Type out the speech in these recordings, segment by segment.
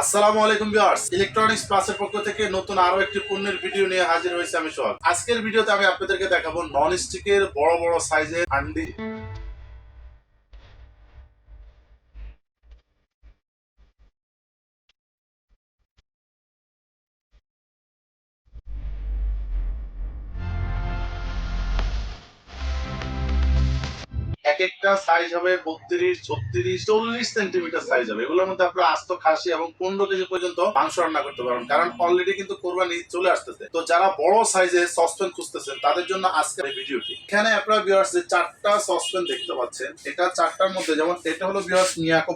আসসালামু আলাইকুম viewers. Electronics প্লাসের পক্ষ থেকে নতুন আরও একটি পণ্যের ভিডিও নিয়ে হাজির হয়েছে আমি সব আজকের ভিডিওতে আমি আপনাদেরকে দেখাবো নন স্টিকের বড় বড় সাইজের হান্ডি। এক একটা সাইজ হবে বত্রিশ, ছত্রিশ, চল্লিশ সেন্টিমিটার সাইজ হবে। এগুলোর মধ্যে আপনার আস্ত, খাসি এবং পনেরো কেজি পর্যন্ত মাংস রান্না করতে পারবেন। কারণ অলরেডি কিন্তু কোরবানি চলে আসতেছে। তো যারা বড় সাইজের সসপেন খুঁজতেছেন, তাদের জন্য ভিডিওটি। এখানে আপনারা যে চারটা সসপেন দেখতে পাচ্ছেন, এটা চারটার মধ্যে যেমন এটা হলো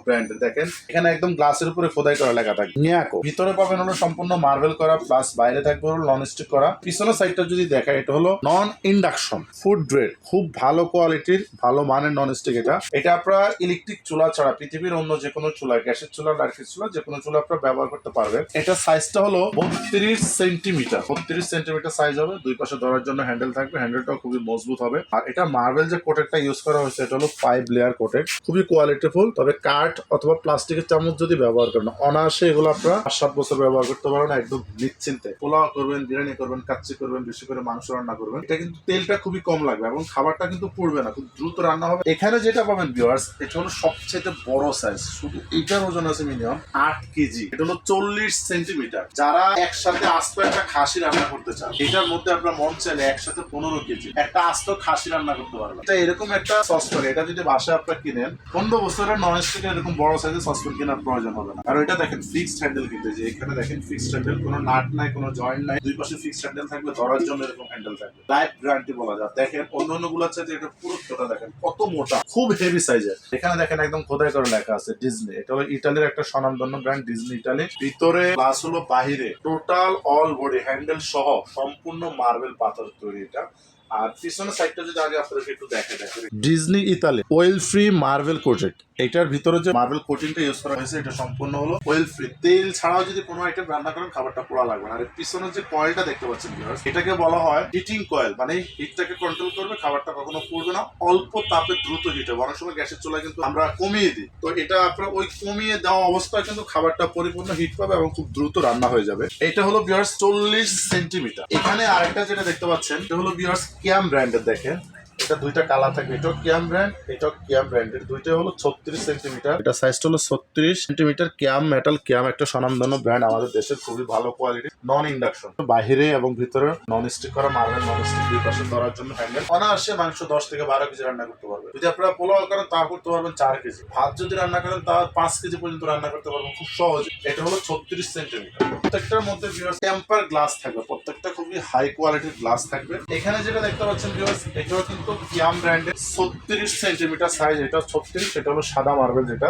ব্র্যান্ডের দেখেন। এখানে একদম গ্লাসের উপরে খোদাই করা লেখা থাকে, নিয়াকো। ভিতরে পাবেন হলো সম্পূর্ণ মার্বেল করা প্লাস বাইরে থাকবে হলো নন স্টিক করা। পিছনের সাইডটা যদি দেখা এটা হলো নন ইন্ডাকশন ফুড গ্রেড খুব ভালো কোয়ালিটির ভালো মানের নন স্টিক এটা। এটা আপনারা ইলেকট্রিক চুলা ছাড়া, পৃথিবীর অন্য যে কোনো চুলা, গ্যাসের চুলা লাইটের চুলা যে কোনো চুলা আপনারা ব্যবহার করতে পারবেন। এটা সাইজটা হলো বত্রিশ সেন্টিমিটার। বত্রিশ সেন্টিমিটার সাইজ হবে, দুই পাশে ধরার জন্য হ্যান্ডেল থাকবে হ্যান্ডেলটাও খুবই মজবুত হবে। আর এটা মার্বেল যে কোটেকটা ইউজ করা হয়েছে, এটা হলো ফাইভ লেয়ার কোটেক খুবই কোয়ালিটিফুল তবে কাঠ অথবা প্লাস্টিকের চামচ যদি ব্যবহার করেন, অনায়াসে এগুলো আপনারা পাঁচ সাত বছর ব্যবহার করতে পারেন একদম নিশ্চিন্তে। পোলাও করবেন, বিরিয়ানি করবেন, কাচ্চি করবেন, বেশি করে মাংস রান্না করবেন। এটা কিন্তু তেলটা খুবই কম লাগবে এবং খাবারটা কিন্তু পুড়বে না, খুব দ্রুত রান্না হবে। এখানে যেটা পাবেন ভিউয়ার্স এটা হলো সবচেয়ে বড় সাইজ শুধু এটার ওজন আছে মিনিমাম আট কেজি এটা হলো চল্লিশ সেন্টিমিটার যারা একসাথে আস্ত একটা খাসি রান্না করতে চান, এটার মধ্যে আপনার মন চাইলে একসাথে পনেরো কেজি একটা আস্ত খাসি রান্না করতে পারবেন। এটা এরকম একটা সসপ্যান এটা যদি বাসায় আপনার কিনেন, পনেরো বছরের নন স্টিক এরকম বড় সাইজের সসপ্যান কেনার প্রয়োজন হবে না। আর এটা দেখেন ফিক্সড হ্যান্ডেল কিন্তু যে এখানে দেখেন ফিক্সড হ্যান্ডেল কোনো নাট নাই, কোনো জয়েন্ট নাই, দুই পাশে ফিক্সড হ্যান্ডেল থাকবে, ধরার জন্য এরকম হ্যান্ডেল থাকবে। লাইফ গ্যারান্টি বলা যায়। দেখেন অন্য অন্যগুলোর চাইতে এটা পুরো ছোটা দেখেন, কত মোটা, খুব হেভি সাইজের এখানে দেখেন একদম খোদাই করে লেখা আছে ডিজনি এটা হলো ইটালির একটা স্বনামধন্য ব্র্যান্ড ডিজনি ইটালি ভিতরে প্লাস হলো বাহিরে। টোটাল অল বডি হ্যান্ডেল সহ সম্পূর্ণ মার্বেল পাথর তৈরি এটা। Disney Italy free marble coated এটার ভিতরে যে মার্বেল কোটিংটা ইউজ করা হয়েছে, এটা সম্পূর্ণ হলো ফ্রি তেল ছাড়াও যদি কোনো আইটেম রান্না করেন, খাবারটা পোড়া লাগবে আর যে কয়েলটা দেখতে পাচ্ছেন এটাকে বলা হয় হিটিং কয়েল মানে হিটটাকে কন্ট্রোল করবে, খাবারটা কখনো না, অল্প তাপে দ্রুত হিট হবে। অনেক সময় গ্যাসের চুলা কিন্তু আমরা কমিয়ে দিই। তো এটা আপনার ওই কমিয়ে দেওয়া অবস্থায় কিন্তু খাবারটা পরিপূর্ণ হিট পাবে এবং খুব দ্রুত রান্না হয়ে যাবে। এটা হলো বিয়ার্স চল্লিশ সেন্টিমিটার এখানে আরেকটা যেটা দেখতে পাচ্ছেন, এটা হলো বিয়ার্স ক্যাম ব্র্যান্ডের দেখেন? এটা দুইটা কালার থাকবে। এটাও কিয়াম ব্র্যান্ড এটাও কিয়াম ব্র্যান্ডের দুইটা হলো ছত্রিশ সেন্টিমিটার এটা সাইজটা হলো ছত্রিশ সেন্টিমিটার কিয়াম মেটাল কিয়াম একটা স্বনামধন্য ব্র্যান্ড আমাদের দেশের খুবই ভালো কোয়ালিটি নন ইন্ডাকশন বাহিরে এবং ভিতরে নন স্টিক করা মার্বেল নন স্টিক দুই পাশে ধরার জন্য হ্যান্ডেল অনায়াসে মাংস দশ থেকে বারো কেজি রান্না করতে পারবে। যদি আপনারা পোলাও করেন তা করতে পারবেন চার কেজি। ভাত যদি রান্না করেন তা পাঁচ কেজি পর্যন্ত রান্না করতে পারবেন। খুব সহজে। এটা হলো ছত্রিশ সেন্টিমিটার প্রত্যেকটার মধ্যে টেম্পার গ্লাস থাকবে। প্রত্যেকটা খুবই হাই কোয়ালিটির গ্লাস থাকবে। এখানে যেটা দেখতে পাচ্ছেন viewers, এটাও কিন্তু কিয়াম ব্র্যান্ডের ছত্রিশ সেন্টিমিটার সাইজ এটা ছত্রিশ সেটা হলো সাদা মার্বেল যেটা।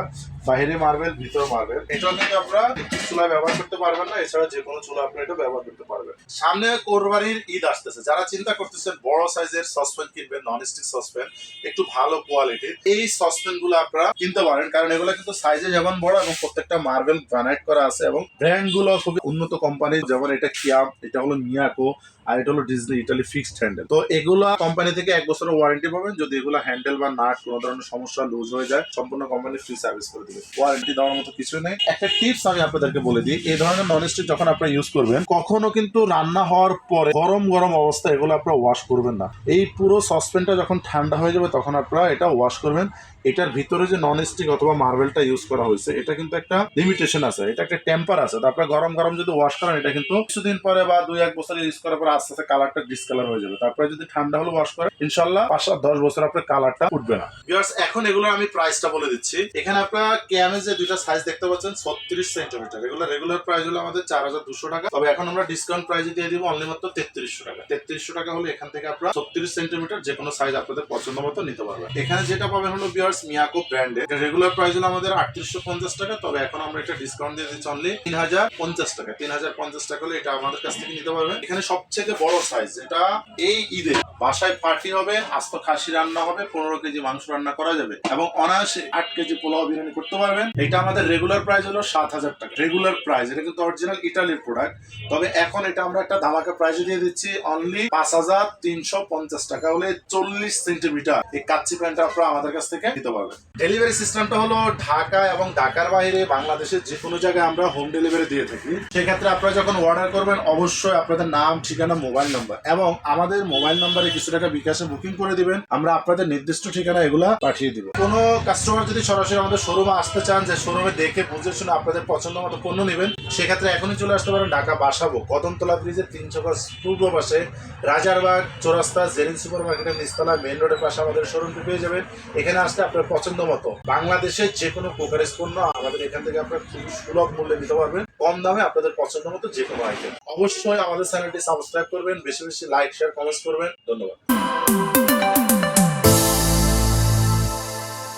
বাইরে মার্বেল, ভিতর মার্বেল। এটাও কিন্তু আপনারা চুলায় ব্যবহার করতে পারবেন না? এছাড়া যে কোনো চুলা আপনারা এটা ব্যবহার করতে পারবেন। সামনে কোরবানির ঈদ আসতেছে। যারা চিন্তা করতেছেন বড় সাইজের সসপ্যান কিনবেন নন স্টিক সসপ্যান, একটু ভালো কোয়ালিটির এই সসপ্যানগুলো আপনারা কিনতে পারেন। কারণ এগুলো কিন্তু সাইজে যেমন বড় এবং প্রত্যেকটা মার্বেল গ্রানাইট করা আছে এবং ব্র্যান্ডগুলো খুবই উন্নত কোম্পানি যেমন এটা কিয়াম এটা হলো মিয়াকো আর এটা হলো ডিজনি ইটালি ফিক্সড হ্যান্ডেল তো এগুলা কোম্পানি থেকে এক বছরের ওয়ারেন্টি পাবেন। যদি এগুলো হ্যান্ডেল বা নাট কোনো ধরনের সমস্যা লুজ হয়ে যায়, সম্পূর্ণ কোম্পানি ফ্রি সার্ভিস করে দিবে। ওয়ারেন্টি দেওয়ার মতো কিছু নেই। একটা টিপস আমি আপনাদেরকে বলে দিই, এই ধরনের নন স্টিক যখন আপনারা ইউজ করবেন, কখনো কিন্তু রান্না হওয়ার পরে গরম গরম অবস্থায় এগুলো আপনারা ওয়াশ করবেন না। এই পুরো সসপেনটা যখন ঠান্ডা হয়ে যাবে তখন আপনারা এটা ওয়াশ করবেন। এটার ভিতরে যে নন স্টিক অথবা মার্বেলটা ইউজ করা হয়েছে, এটা কিন্তু একটা লিমিটেশন আছে, এটা একটা টেম্পার আছে। তো আপনারা গরম গরম যদি ওয়াশ করেন, এটা কিন্তু কিছুদিন পরে বা দুই এক বছর ইউজ করার পরে আস্তে আস্তে কালারটা ডিসকালার হয়ে যাবে। তারপরে যদি ঠান্ডা হলে ওয়াশ করেন, ইনশাল্লাহ পাঁচ সাত দশ বছর আপনার কালারটা উঠবে না। এখন এগুলো আমি প্রাইসটা বলে দিচ্ছি। এখানে আপনারা ক্যামে যে সাইজ দেখতে পাচ্ছেন, ছত্রিশ সেন্টিমিটার এগুলো রেগুলার প্রাইস হলো আমাদের চার হাজার দুশো টাকা। তবে এখন আমরা ডিসকাউন্ট প্রাইসে দিয়ে দিব অনলি মাত্র তেত্রিশশো টাকা। তেত্রিশশো টাকা এখান থেকে আপনারা ছত্রিশ সেন্টিমিটার যে কোনো সাইজ আপনাদের পছন্দ মতো নিতে পারবেন। এখানে যেটা পাবেন হলো বিয়ার্স মিয়াকো ব্র্যান্ডের রেগুলার প্রাইস হলো আমাদের আটত্রিশশো পঞ্চাশ টাকা, তবে এখন আমরা এটা ডিসকাউন্ট দিয়ে দিচ্ছি অনলি তিন হাজার পঞ্চাশ টাকা। তিন হাজার পঞ্চাশ টাকা হলে এটা আমাদের কাছ থেকে নিতে পারবেন। এখানে সবচেয়ে বড় সাইজ এটা এই ঈদে বাসায় পার্টি হবে, আস্ত খাসি রান্না হবে, পনেরো কেজি মাংস রান্না করা যাবে এবং অনায়াসে আট কেজি পোলাও বিরিয়ানি করতে পারবেন। এটা আমাদের রেগুলার প্রাইস হলো সাত হাজার টাকা। রেগুলার প্রাইস এটা কিন্তু অরিজিনাল ইটালির প্রোডাক্ট তবে এখন এটা আমরা একটা ধামাকা প্রাইসে দিয়ে দিচ্ছি অনলি পাঁচ হাজার তিনশো পঞ্চাশ টাকা হলে চল্লিশ সেন্টিমিটার এই কাচ্চি প্যান্টটা আপনারা আমাদের কাছ থেকে দিতে পারবেন। ডেলিভারি সিস্টেমটা হলো ঢাকা এবং ঢাকার বাইরে বাংলাদেশের যে কোনো জায়গায় আমরা হোম ডেলিভারি দিয়ে থাকি। সেক্ষেত্রে আপনারা যখন অর্ডার করবেন, অবশ্যই আপনাদের নাম, ঠিকানা মোবাইল নাম্বার এবং আমাদের মোবাইল নাম্বারে কিছু টাকা বিকাশে বুকিং করে দিবেন। আমরা আপনাদের নির্দিষ্ট ঠিকানা এগুলা পাঠিয়ে দিব। কোনো কাস্টমার যদি সরাসরি আমাদের শোরুমে আসতে চান যে শোরুমে দেখে বুঝে শুনে আপনাদের পছন্দ মতো পণ্য নেবেন, সেক্ষেত্রে এখনই চলে আসতে পারেন ঢাকা বাসাবো, কদমতলা ব্রিজের তিনশো গাছ পূর্ব পাশে। রাজারবাগ, চৌরাস্তা, জেরিন সুপার মার্কেটের নিস্তলা মেন রোডের পাশে আমাদের শোরুমটি পেয়ে যাবেন। এখানে আসতে আপনার পছন্দ মতো। বাংলাদেশের যে কোনো কোকারেজ পণ্য আমাদের এখান থেকে আপনার খুব সুলভ মূল্যে নিতে পারবেন, কম দামে আপনাদের পছন্দ মতো যে কোনো আইটেম অবশ্যই আমাদের চ্যানেলটি সাবস্ক্রাইব করবেন, বেশি বেশি লাইক শেয়ার কমেন্টস করবেন। ধন্যবাদ।